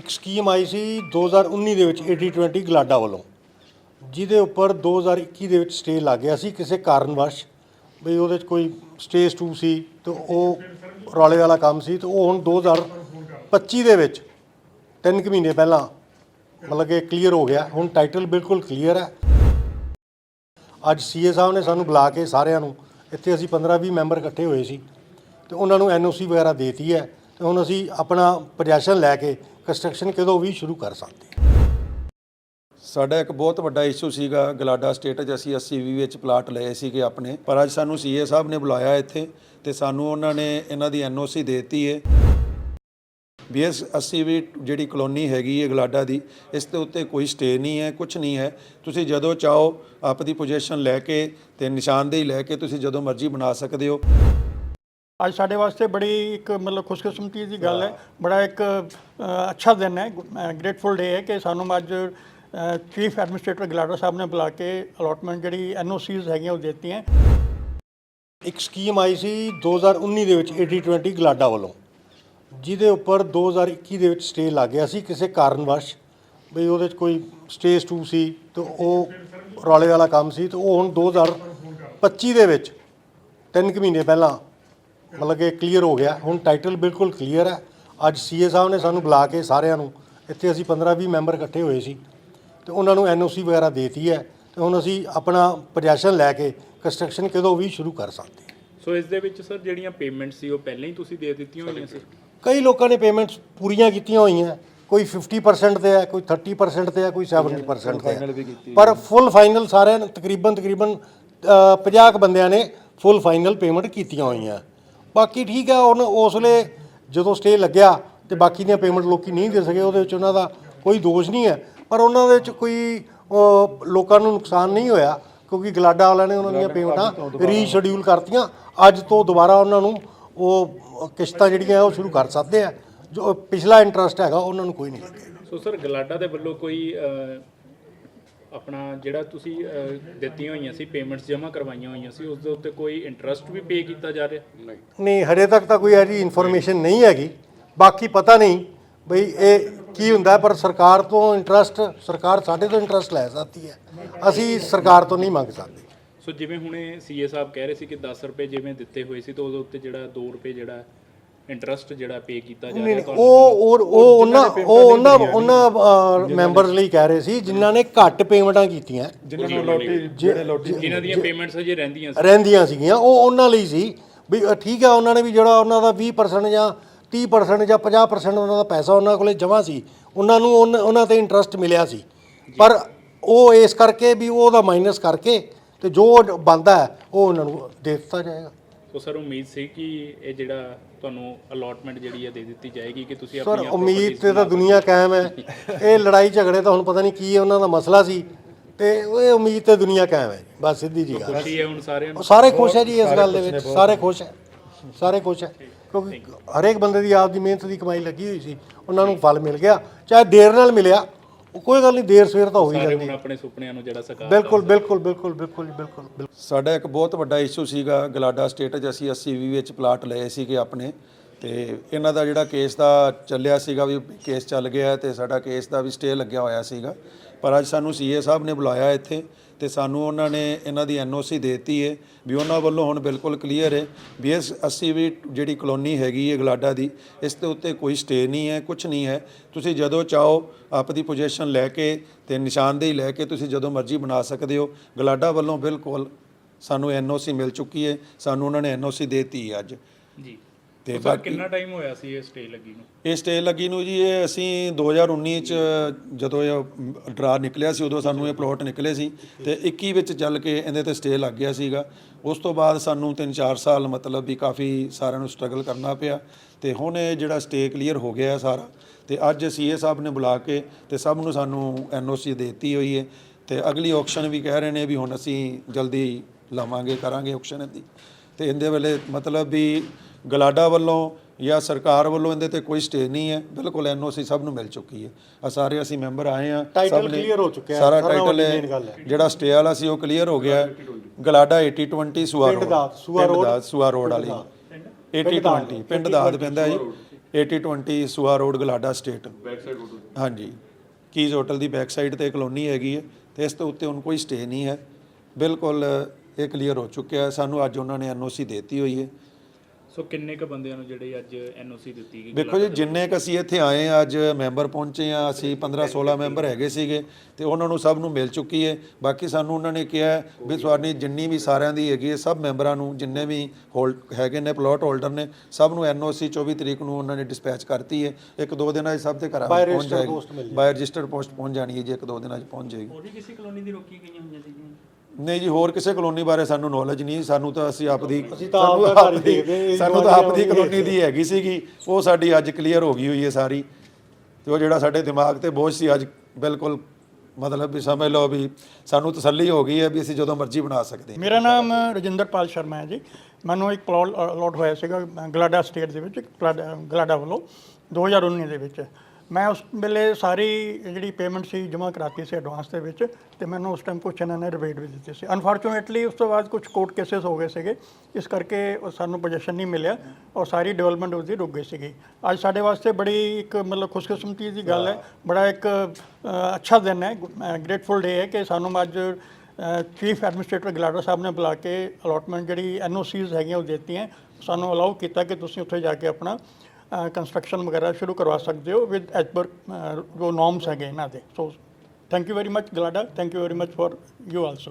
ਇੱਕ ਸਕੀਮ ਆਈ ਸੀ 2019 ਦੇ ਵਿੱਚ 8020 ਗਲਾਡਾ ਵੱਲੋਂ, ਜਿਹਦੇ ਉੱਪਰ 2021 ਦੇ ਵਿੱਚ ਸਟੇ ਲੱਗ ਗਿਆ ਸੀ ਕਿਸੇ ਕਾਰਨਵਸ਼ ਬਈ ਉਹਦੇ 'ਚ ਕੋਈ ਸਟੇਜ 2 ਸੀ ਤੇ ਉਹ ਰੌਲੇ ਵਾਲਾ ਕੰਮ ਸੀ ਤੇ ਉਹ ਹੁਣ 2025 ਦੇ ਵਿੱਚ ਤਿੰਨ ਕੁ ਮਹੀਨੇ ਪਹਿਲਾਂ ਮਤਲਬ ਕਿ ਕਲੀਅਰ ਹੋ ਗਿਆ। ਹੁਣ ਟਾਈਟਲ ਬਿਲਕੁਲ ਕਲੀਅਰ ਹੈ। ਅੱਜ ਸੀਏ ਸਾਹਿਬ ਨੇ ਸਾਨੂੰ ਬੁਲਾ ਕੇ ਸਾਰਿਆਂ ਨੂੰ, ਇੱਥੇ ਅਸੀਂ 15-20 ਮੈਂਬਰ ਇਕੱਠੇ ਹੋਏ ਸੀ ਤੇ ਉਹਨਾਂ ਨੂੰ ਐਨਓਸੀ ਵਗੈਰਾ ਦੇਤੀ ਹੈ ਤੇ ਹੁਣ ਅਸੀਂ ਆਪਣਾ ਪ੍ਰੋਜੈਕਸ਼ਨ ਲੈ ਕੇ ਕੰਸਟਰਕਸ਼ਨ ਕਦੋਂ ਵੀ ਸ਼ੁਰੂ ਕਰ ਸਕਦੇ ਹਾਂ। ਸਾਡਾ ਇੱਕ ਬਹੁਤ ਵੱਡਾ ਇਸ਼ੂ ਸੀਗਾ ਗਲਾਡਾ ਸਟੇਟ 'ਚ ਅਸੀਂ 80 ਵੀ ਵਿੱਚ ਪਲਾਟ ਲਏ ਸੀਗੇ ਆਪਣੇ। ਪਰ ਅੱਜ ਸਾਨੂੰ ਸੀਏ ਸਾਹਿਬ ਨੇ ਬੁਲਾਇਆ ਇੱਥੇ ਤੇ ਸਾਨੂੰ ਉਹਨਾਂ ਨੇ ਇਹਨਾਂ ਦੀ ਐਨਓਸੀ ਦਿੱਤੀ ਹੈ ਵੀ ਇਸ 80 ਵੀ ਜਿਹੜੀ ਕਲੋਨੀ ਹੈਗੀ ਹੈ ਗਲਾਡਾ ਦੀ, ਇਸ ਦੇ ਉੱਤੇ ਕੋਈ ਸਟੇ ਨਹੀਂ ਹੈ ਕੁਝ ਨਹੀਂ ਹੈ। ਤੁਸੀਂ ਜਦੋਂ ਚਾਹੋ ਆਪਦੀ ਪੋਜੀਸ਼ਨ ਲੈ ਕੇ ਤੇ ਨਿਸ਼ਾਨਦੇਹੀ ਲੈ ਕੇ ਤੁਸੀਂ ਜਦੋਂ ਮਰਜ਼ੀ ਬਣਾ ਸਕਦੇ ਹੋ। ਅੱਜ ਸਾਡੇ ਵਾਸਤੇ ਬੜੀ ਇੱਕ ਮਤਲਬ ਖੁਸ਼ਕਿਸਮਤੀ ਦੀ ਗੱਲ ਹੈ। ਬੜਾ ਇੱਕ ਅੱਛਾ ਦਿਨ ਹੈ। ਗ੍ਰੇਟਫੁਲ ਡੇ ਹੈ ਕਿ ਸਾਨੂੰ ਅੱਜ ਚੀਫ ਐਡਮਿਨਿਸਟ੍ਰੇਟਰ ਗਲਾਡਾ ਸਾਹਿਬ ਨੇ ਬੁਲਾ ਕੇ ਅਲੋਟਮੈਂਟ ਜਿਹੜੀ ਐਨਓਸੀਜ਼ ਹੈਗੀਆਂ ਉਹ ਦਿੱਤੀਆਂ। ਇੱਕ ਸਕੀਮ ਆਈ ਸੀ 2019 ਦੇ ਵਿੱਚ 8020 ਗਲਾਡਾ ਵੱਲੋਂ, ਜਿਹਦੇ ਉੱਪਰ 2021 ਦੇ ਵਿੱਚ ਸਟੇ ਲੱਗ ਗਿਆ ਸੀ ਕਿਸੇ ਕਾਰਨਵਸ਼। ਬਈ ਉਹਦੇ 'ਚ ਕੋਈ ਸਟੇਜ 2 ਸੀ ਤੇ ਉਹ ਰੌਲੇ ਵਾਲਾ ਕੰਮ ਸੀ ਤੇ ਉਹ ਹੁਣ 2025 ਦੇ ਵਿੱਚ ਤਿੰਨ ਕੁ ਮਹੀਨੇ ਪਹਿਲਾਂ ਮਤਲਬ ਕਿ ਕਲੀਅਰ ਹੋ ਗਿਆ। ਹੁਣ ਟਾਈਟਲ ਬਿਲਕੁਲ ਕਲੀਅਰ ਹੈ। ਅੱਜ ਸੀਏ ਸਾਹਿਬ ਨੇ ਸਾਨੂੰ ਬੁਲਾ ਕੇ ਸਾਰਿਆਂ ਨੂੰ ਇੱਥੇ ਅਸੀਂ 15-20 ਮੈਂਬਰ ਇਕੱਠੇ ਹੋਏ ਸੀ। ਤੇ ਉਹਨਾਂ ਨੂੰ ਐਨਓਸੀ ਵਗੈਰਾ ਦੇਤੀ ਹੈ। ਤੇ ਹੁਣ ਅਸੀਂ ਆਪਣਾ ਪ੍ਰੋਜੈਕਸ਼ਨ ਲੈ ਕੇ ਕੰਸਟਰਕਸ਼ਨ ਕਦੋਂ ਵੀ ਸ਼ੁਰੂ ਕਰ ਸਕਦੇ ਹਾਂ। ਸੋ ਇਸ ਦੇ ਵਿੱਚ ਸਰ ਜਿਹੜੀਆਂ ਪੇਮੈਂਟ ਸੀ ਉਹ ਪਹਿਲਾਂ ਹੀ ਤੁਸੀਂ ਦੇ ਦਿੱਤੀਆਂ ਹੋਈਆਂ ਸੀ? ਕਈ ਲੋਕਾਂ ਨੇ ਪੇਮੈਂਟਸ ਪੂਰੀਆਂ ਕੀਤੀਆਂ ਹੋਈਆਂ। ਕੋਈ 50% ਤੇ ਹੈ ਕੋਈ 30% ਤੇ ਹੈ ਕੋਈ 70% ਤੇ ਹੈ। ਪਰ ਫੁੱਲ ਫਾਈਨਲ ਸਾਰਿਆਂ ਨੇ ਤਕਰੀਬਨ ਤਕਰੀਬਨ 50 ਕੁ ਬੰਦਿਆਂ ਨੇ ਫੁੱਲ ਫਾਈਨਲ ਪੇਮੈਂਟ ਕੀਤੀਆਂ ਹੋਈਆਂ। ਬਾਕੀ ਠੀਕ ਹੈ ਉਹਨ ਉਸ ਵੇਲੇ ਜਦੋਂ ਸਟੇ ਲੱਗਿਆ ਤੇ ਬਾਕੀ ਦੀਆਂ ਪੇਮੈਂਟ ਲੋਕੀ ਨਹੀਂ ਦੇ ਸਕੇ ਉਹਦੇ ਵਿੱਚ ਉਹਨਾਂ ਦਾ ਕੋਈ ਦੋਸ਼ ਨਹੀਂ ਹੈ। ਪਰ ਉਹਨਾਂ ਦੇ ਵਿੱਚ ਕੋਈ ਅਹ, ਲੋਕਾਂ ਨੂੰ ਨੁਕਸਾਨ ਨਹੀਂ ਹੋਇਆ ਕਿਉਂਕਿ ਗਲਾਡਾ ਵਾਲਿਆਂ ਨੇ ਉਹਨਾਂ ਦੀਆਂ ਪੇਮੈਂਟਾਂ ਰੀਸ਼ਡਿਊਲ ਕਰਤੀਆਂ। ਅੱਜ ਤੋਂ ਦੁਬਾਰਾ ਉਹਨਾਂ ਨੂੰ ਉਹ ਕਿਸ਼ਤਾਂ ਜਿਹੜੀਆਂ ਉਹ ਸ਼ੁਰੂ ਕਰ ਸਕਦੇ ਆ। ਜੋ ਪਿਛਲਾ ਇੰਟਰਸਟ ਹੈਗਾ ਉਹਨਾਂ ਨੂੰ ਕੋਈ ਨਹੀਂ ਲੱਗੇਗਾ। ਸੋ ਸਰ ਗਲਾਡਾ ਦੇ ਵੱਲੋਂ ਕੋਈ ਅਹ, ਆਪਣਾ ਜਿਹੜਾ ਤੁਸੀਂ ਦਿੱਤੀਆਂ ਹੋਈਆਂ ਸੀ ਪੇਮੈਂਟਸ ਜਮ੍ਹਾਂ ਕਰਵਾਈਆਂ ਹੋਈਆਂ ਸੀ ਉਸ ਦੇ ਉੱਤੇ ਕੋਈ ਇੰਟਰਸਟ ਵੀ ਪੇ ਕੀਤਾ ਜਾ ਰਿਹਾ? ਨਹੀਂ। ਨਹੀਂ ਹਜੇ ਤੱਕ ਤਾਂ ਕੋਈ ਐਸੀ ਇਨਫੋਰਮੇਸ਼ਨ ਨਹੀਂ ਹੈਗੀ। ਬਾਕੀ ਪਤਾ ਨਹੀਂ ਬਈ ਇਹ ਕੀ ਹੁੰਦਾ ਪਰ ਸਰਕਾਰ ਤੋਂ ਇੰਟਰਸਟ ਸਰਕਾਰ ਸਾਡੇ ਤੋਂ ਇੰਟਰਸਟ ਲੈ ਸਕਦੀ ਹੈ। ਅਸੀਂ ਸਰਕਾਰ ਤੋਂ ਨਹੀਂ ਮੰਗ ਸਕਦੇ। ਸੋ ਜਿਵੇਂ ਹੁਣੇ ਸੀਏ ਸਾਹਿਬ ਕਹਿ ਰਹੇ ਸੀ ਕਿ 10 ਰੁਪਏ ਜਿਵੇਂ ਦਿੱਤੇ ਹੋਏ ਸੀ ਤਾਂ ਉਹਦੇ ਉੱਤੇ ਜਿਹੜਾ 2 ਰੁਪਏ ਜਿਹੜਾ ਇੰਟਰਸਟ ਜਿਹੜਾ ਪੇ ਕੀਤਾ ਜਾ ਰਿਹਾ ਤੁਹਾਨੂੰ? ਉਹ ਉਹ ਉਹ ਉਹਨਾਂ ਉਹ ਉਹਨਾਂ ਉਹਨਾਂ ਮੈਂਬਰਸ ਲਈ ਕਹਿ ਰਹੇ ਸੀ ਜਿਨ੍ਹਾਂ ਨੇ ਘੱਟ ਪੇਮੈਂਟਾਂ ਕੀਤੀਆਂ। ਜਿਨ੍ਹਾਂ ਨੂੰ ਲੋਟੀ ਜਿਹੜੇ ਲੋਟੀ ਜਿਨ੍ਹਾਂ ਦੀਆਂ ਪੇਮੈਂਟਸ ਅਜੇ ਰਹਿੰਦੀਆਂ ਸੀ। ਰਹਿੰਦੀਆਂ ਸੀਗੀਆਂ ਉਹ ਉਹਨਾਂ ਲਈ ਸੀ। ਵੀ ਠੀਕ ਹੈ ਉਹਨਾਂ ਨੇ ਵੀ ਜਿਹੜਾ ਉਹਨਾਂ ਦਾ 20% ਜਾਂ 30% ਜਾਂ 50% ਉਹਨਾਂ ਦਾ ਪੈਸਾ ਉਹਨਾਂ ਕੋਲੇ ਜਮ੍ਹਾਂ ਸੀ ਉਹਨਾਂ ਨੂੰ ਉਹਨਾਂ ਤੇ ਇੰਟਰਸਟ ਮਿਲਿਆ ਸੀ। ਪਰ ਉਹ ਇਸ ਕਰਕੇ ਵੀ ਉਹਦਾ ਮਾਈਨਸ ਕਰਕੇ ਤੇ ਜੋ ਬੰਦਾ ਹੈ ਉਹ ਉਹਨਾਂ ਨੂੰ ਦੇ ਦਿੱਤਾ ਜਾਏਗਾ। ਸੋ ਸਰ ਉਮੀਦ ਸੀ ਕਿ ਇਹ ਜਿਹੜਾ ਤੁਹਾਨੂੰ ਅਲੋਟਮੈਂਟ ਜਿਹੜੀ ਹੈ ਦੇ ਦਿੱਤੀ ਜਾਏਗੀ ਕਿ ਤੁਸੀਂ ਸਰ ਉਮੀਦ ਤੇ ਤਾਂ ਦੁਨੀਆ ਕਾਇਮ ਹੈ। ਇਹ ਲੜਾਈ ਝਗੜੇ ਤਾਂ ਹੁਣ ਪਤਾ ਨਹੀਂ ਕੀ ਹੈ ਉਹਨਾਂ ਦਾ ਮਸਲਾ ਸੀ। ਤੇ ਇਹ ਉਮੀਦ ਤੇ ਦੁਨੀਆ ਕਾਇਮ ਹੈ ਬਸ ਸਿੱਧੀ ਜੀ ਗੱਲ ਖੁਸ਼ੀ ਹੈ ਹੁਣ ਸਾਰਿਆਂ ਨੂੰ। ਸਾਰੇ ਖੁਸ਼ ਹੈ ਜੀ ਇਸ ਗੱਲ ਦੇ ਵਿੱਚ। ਸਾਰੇ ਖੁਸ਼ ਹੈ। ਸਾਰੇ ਖੁਸ਼ ਹੈ। ਕਿਉਂਕਿ ਹਰੇਕ ਬੰਦੇ ਦੀ ਆਪਦੀ ਮਿਹਨਤ ਦੀ ਕਮਾਈ ਲੱਗੀ ਹੋਈ ਸੀ। ਉਹਨਾਂ ਨੂੰ ਫਲ ਮਿਲ ਗਿਆ। ਚਾਹੇ ਦੇਰ ਨਾਲ ਮਿਲਿਆ ਉਹ ਕੋਈ ਗੱਲ ਨਹੀਂ ਦੇਰ ਸਵੇਰ ਤਾਂ ਹੋ ਹੀ ਸਾਰੇ ਜਾਂਦੀ ਹੁਣ ਆਪਣੇ ਸੁਪਨਿਆਂ ਨੂੰ ਜਿਹੜਾ ਸਕਾ ਬਿਲਕੁਲ ਬਿਲਕੁਲ ਬਿਲਕੁਲ ਬਿਲਕੁਲ ਜੀ, ਬਿਲਕੁਲ। ਬਿਲਕੁਲ ਸਾਡਾ ਇੱਕ ਬਹੁਤ ਵੱਡਾ ਇਸ਼ੂ ਸੀਗਾ ਗਲਾਡਾ ਸਟੇਟ 'ਚ ਅਸੀਂ 80 ਵੀ ਵਿੱਚ ਪਲਾਟ ਲਏ ਸੀਗੇ ਆਪਣੇ। ਤੇ ਇਹਨਾਂ ਦਾ ਜਿਹੜਾ ਕੇਸ ਦਾ ਚੱਲਿਆ ਸੀਗਾ ਵੀ ਕੇਸ ਚੱਲ ਗਿਆ ਤੇ ਸਾਡਾ ਕੇਸ ਦਾ ਵੀ ਸਟੇ ਲੱਗਿਆ ਹੋਇਆ ਸੀਗਾ। ਪਰ ਅੱਜ ਸਾਨੂੰ ਸੀਏ ਸਾਹਿਬ ਨੇ ਬੁਲਾਇਆ ਇੱਥੇ ਤੇ ਸਾਨੂੰ ਉਹਨਾਂ ਨੇ ਇਹਨਾਂ ਦੀ ਐਨਓਸੀ ਦਿੱਤੀ ਹੈ ਵੀ ਉਹਨਾਂ ਵੱਲੋਂ ਹੁਣ ਬਿਲਕੁਲ ਕਲੀਅਰ ਹੈ ਵੀ ਇਸ 80 ਵੀ ਜਿਹੜੀ ਕਲੋਨੀ ਹੈਗੀ ਹੈ ਗਲਾਡਾ ਦੀ, ਇਸ ਦੇ ਉੱਤੇ ਕੋਈ ਸਟੇ ਨਹੀਂ ਹੈ ਕੁਝ ਨਹੀਂ ਹੈ। ਤੁਸੀਂ ਜਦੋਂ ਚਾਹੋ ਆਪਦੀ ਪੋਜੀਸ਼ਨ ਲੈ ਕੇ ਤੇ ਨਿਸ਼ਾਨਦੇਹੀ ਲੈ ਕੇ ਤੁਸੀਂ ਜਦੋਂ ਮਰਜ਼ੀ ਬਣਾ ਸਕਦੇ ਹੋ। ਗਲਾਡਾ ਵੱਲੋਂ ਬਿਲਕੁਲ ਸਾਨੂੰ ਐਨਓਸੀ ਮਿਲ ਚੁੱਕੀ ਹੈ ਸਾਨੂੰ ਉਹਨਾਂ ਨੇ ਐਨਓਸੀ ਦਿੱਤੀ ਹੈ ਅੱਜ। ਜੀ। ਤੇ ਸਰ ਕਿੰਨਾ ਟਾਈਮ ਹੋਇਆ ਸੀ ਇਹ ਸਟੇ ਲੱਗੀ ਨੂੰ? ਇਹ ਸਟੇ ਲੱਗੀ ਨੂੰ ਜੀ ਇਹ ਅਸੀਂ 2019 ਚ ਜਦੋਂ ਇਹ ਡਰਾ ਨਿਕਲਿਆ ਸੀ ਉਦੋਂ ਸਾਨੂੰ ਇਹ ਪਲਾਟ ਨਿਕਲੇ ਸੀ ਤੇ 21 ਵਿੱਚ ਚੱਲ ਕੇ ਇਹਦੇ ਤੇ ਸਟੇ ਲੱਗ ਗਿਆ ਸੀਗਾ। ਉਸ ਤੋਂ ਬਾਅਦ ਸਾਨੂੰ 3-4 ਸਾਲ ਮਤਲਬ ਵੀ ਕਾਫੀ ਸਾਰਿਆਂ ਨੂੰ ਸਟਰਗਲ ਕਰਨਾ ਪਿਆ ਤੇ ਹੁਣ ਇਹ ਜਿਹੜਾ ਸਟੇ ਕਲੀਅਰ ਹੋ ਗਿਆ ਸਾਰਾ ਤੇ ਅੱਜ ਸੀਏ ਸਾਹਿਬ ਨੇ ਬੁਲਾ ਕੇ ਤੇ ਸਭ ਨੂੰ ਸਾਨੂੰ ਐਨਓਸੀ ਦਿੱਤੀ ਹੋਈ ਹੈ ਤੇ ਅਗਲੀ ਆਕਸ਼ਨ ਵੀ ਕਹਿ ਰਹੇ ਨੇ ਵੀ ਹੁਣ ਅਸੀਂ ਜਲਦੀ ਲਾਵਾਂਗੇ ਕਰਾਂਗੇ ਆਕਸ਼ਨ ਦੀ ਤੇ ਇਹਦੇ ਵੇਲੇ ਮਤਲਬ ਵੀ ਗਲਾਡਾ ਵੱਲੋਂ ਜਾਂ ਸਰਕਾਰ ਵੱਲੋਂ ਇਹਦੇ ਤੇ ਕੋਈ ਸਟੇ ਨਹੀਂ ਹੈ। ਬਿਲਕੁਲ ਐਨਓਸੀ ਸਭ ਨੂੰ ਮਿਲ ਚੁੱਕੀ ਹੈ। ਆ ਸਾਰੇ ਅਸੀਂ ਮੈਂਬਰ ਆਏ ਆ Title clear ਹੋ ਚੁੱਕਿਆ ਸਾਰਾ ਟਾਈਟਲ ਹੈ। ਜਿਹੜਾ ਸਟੇ ਵਾਲਾ ਸੀ ਉਹ ਕਲੀਅਰ ਹੋ ਗਿਆ। ਗਲਾਡਾ 8020 ਸੁਆ ਪਿੰਡ ਰੋਡ। ਦਾ, ਸੁਆ ਰੋਡ। ਸੁਆ ਰੋਡ ਵਾਲੀ। 8020 ਪਿੰਡ ਦਾਦ ਪੈਂਦਾ ਜੀ। 8020 Sua road GLADA state. Back side ਹਾਂਜੀ। ਕੀਜ਼ ਹੋਟਲ ਦੀ ਬੈਕ ਸਾਈਡ ਤੇ ਕਲੋਨੀ ਹੈਗੀ ਹੈ। ਤੇ ਇਸ ਤੋਂ ਉੱਤੇ ਹੁਣ ਕੋਈ ਸਟੇ ਨਹੀਂ ਹੈ। ਬਿਲਕੁਲ ਇਹ ਕਲੀਅਰ ਹੋ ਚੁੱਕਿਆ ਹੈ। ਸਾਨੂੰ ਅੱਜ ਉਹਨਾਂ ਨੇ ਐਨਓਸੀ ਦਿੱਤੀ ਹੋਈ ਹੈ। ਸੋ ਕਿੰਨੇ ਕ ਬੰਦਿਆਂ ਨੂੰ ਜਿਹੜੇ ਅੱਜ ਐਨਓਸੀ ਦਿੱਤੀ ਗਈ ਦੇਖੋ ਜੀ ਜਿੰਨੇ ਕ ਅਸੀਂ ਇੱਥੇ ਆਏ ਆ ਅੱਜ ਮੈਂਬਰ ਪਹੁੰਚੇ ਆ ਅਸੀਂ 15 16 ਮੈਂਬਰ ਹੈਗੇ ਸੀਗੇ ਤੇ ਉਹਨਾਂ ਨੂੰ ਸਭ ਨੂੰ ਮਿਲ ਚੁੱਕੀ ਹੈ। ਬਾਕੀ ਸਾਨੂੰ ਉਹਨਾਂ ਨੇ ਕਿਹਾ ਵੀ ਤੁਹਾਡੀ ਜਿੰਨੀ ਵੀ ਸਾਰਿਆਂ ਦੀ ਹੈਗੀ ਹੈ ਸਭ ਮੈਂਬਰਾਂ ਨੂੰ ਜਿੰਨੇ ਵੀ ਹੋਲਡ ਹੈਗੇ ਨੇ ਪਲਾਟ ਹੋਲਡਰ ਨੇ ਸਭ ਨੂੰ ਐਨਓਸੀ 24 ਤਰੀਕ ਨੂੰ ਉਹਨਾਂ ਨੇ ਡਿਸਪੈਚ ਕਰਤੀ ਹੈ। ਇੱਕ ਦੋ ਦਿਨਾਂ 'ਚ ਸਭ ਦੇ ਘਰਾਂ ਵਿੱਚ ਪਹੁੰਚ ਜਾਏਗੀ। ਬਾਈ ਰਜਿਸਟਰਡ ਪੋਸਟ ਪਹੁੰਚ ਜਾਣੀ ਹੈ ਜੀ ਇੱਕ ਦੋ ਦਿਨਾਂ 'ਚ ਪਹੁੰਚ ਜਾਏਗੀ। ਹੋਰ ਵੀ ਕਿਸੇ ਕਲੋਨੀ ਦੀ ਰੋਕੀ ਗਈਆਂ ਹੋਈਆਂ ਸੀਗੀਆਂ? ਨਹੀਂ ਜੀ ਹੋਰ ਕਿਸੇ ਕਲੋਨੀ ਬਾਰੇ ਸਾਨੂੰ ਨੌਲੇਜ ਨਹੀਂ ਸਾਨੂੰ ਤਾਂ ਅਸੀਂ ਆਪਦੀ ਸਾਨੂੰ ਆਪਦੀ- ਤਾਂ ਆਪਦੀ। ਕਲੋਨੀ ਦੀ ਹੈਗੀ ਸੀਗੀ ਉਹ ਸਾਡੀ ਅੱਜ ਕਲੀਅਰ ਹੋ ਗਈ ਹੋਈ ਹੈ ਸਾਰੀ। ਤੇ ਉਹ ਜਿਹੜਾ ਸਾਡੇ ਦਿਮਾਗ ਤੇ ਬੋਝ ਸੀ ਅੱਜ ਬਿਲਕੁਲ ਮਤਲਬ ਵੀ ਸਮਝ ਲਓ ਵੀ ਸਾਨੂੰ ਤਸੱਲੀ ਹੋ ਗਈ ਹੈ ਵੀ ਅਸੀਂ ਜਦੋਂ ਮਰਜ਼ੀ ਬਣਾ ਸਕਦੇ ਹਾਂ। ਮੇਰਾ ਨਾਮ ਰਜਿੰਦਰਪਾਲ ਸ਼ਰਮਾ ਹੈ ਜੀ। ਮੈਨੂੰ ਇੱਕ ਪਲਾਟ ਅਲਾਟ ਹੋਇਆ ਸੀਗਾ ਗਲਾਡਾ ਸਟੇਟ ਦੇ ਵਿੱਚ ਗਲਾਡਾ ਗਲਾਡਾ ਵੱਲੋਂ 2019 ਦੇ ਵਿੱਚ। ਮੈਂ ਉਸ ਵੇਲੇ ਸਾਰੀ ਜਿਹੜੀ ਪੇਮੈਂਟ ਸੀ ਜਮ੍ਹਾਂ ਕਰਾਤੀ ਸੀ ਐਡਵਾਂਸ ਦੇ ਵਿੱਚ ਤੇ ਮੈਨੂੰ ਉਸ ਟਾਈਮ ਕੁਛ ਇਹਨਾਂ ਨੇ ਰਿਬੇਟ ਵੀ ਦਿੱਤੀ ਸੀ। ਅਨਫੋਰਚੂਨੇਟਲੀ ਉਸ ਤੋਂ ਬਾਅਦ ਕੁਝ ਕੋਰਟ ਕੇਸਸ ਹੋ ਗਏ ਸੀਗੇ। ਇਸ ਕਰਕੇ ਉਹ ਸਾਨੂੰ ਪੋਜੀਸ਼ਨ ਨਹੀਂ ਮਿਲਿਆ ਔਰ ਸਾਰੀ ਡਿਵੈਲਪਮੈਂਟ ਉਸਦੀ ਰੁਕ ਗਈ ਸੀਗੀ। ਅੱਜ ਸਾਡੇ ਵਾਸਤੇ ਬੜੀ ਇੱਕ ਮਤਲਬ ਖੁਸ਼ਕਿਸਮਤੀ ਦੀ ਗੱਲ ਹੈ। ਬੜਾ ਇੱਕ ਅੱਛਾ ਦਿਨ ਹੈ। ਗ੍ਰੇਟਫੁਲ ਡੇ ਹੈ ਕਿ ਸਾਨੂੰ ਅੱਜ ਚੀਫ ਐਡਮਿਨਿਸਟ੍ਰੇਟਰ ਗਲਾਡਾ ਸਾਹਿਬ ਨੇ ਬੁਲਾ ਕੇ ਅਲਾਟਮੈਂਟ ਜਿਹੜੀ ਐਨਓਸੀਜ਼ ਹੈਗੀਆਂ ਉਹ ਦਿੱਤੀਆਂ। ਸਾਨੂੰ ਅਲਾਉ ਕੀਤਾ ਕਿ ਤੁਸੀਂ ਉੱਥੇ ਜਾ ਕੇ ਆਪਣਾ ਕੰਸਟਰਕਸ਼ਨ ਵਗੈਰਾ ਸ਼ੁਰੂ ਕਰਵਾ ਸਕਦੇ ਹੋ ਵਿਦ ਐਜ਼ ਪਰ ਜੋ ਨੋਰਮਸ ਹੈਗੇ ਇਹਨਾਂ ਦੇ। So thank you very much GLADA thank you very much for you also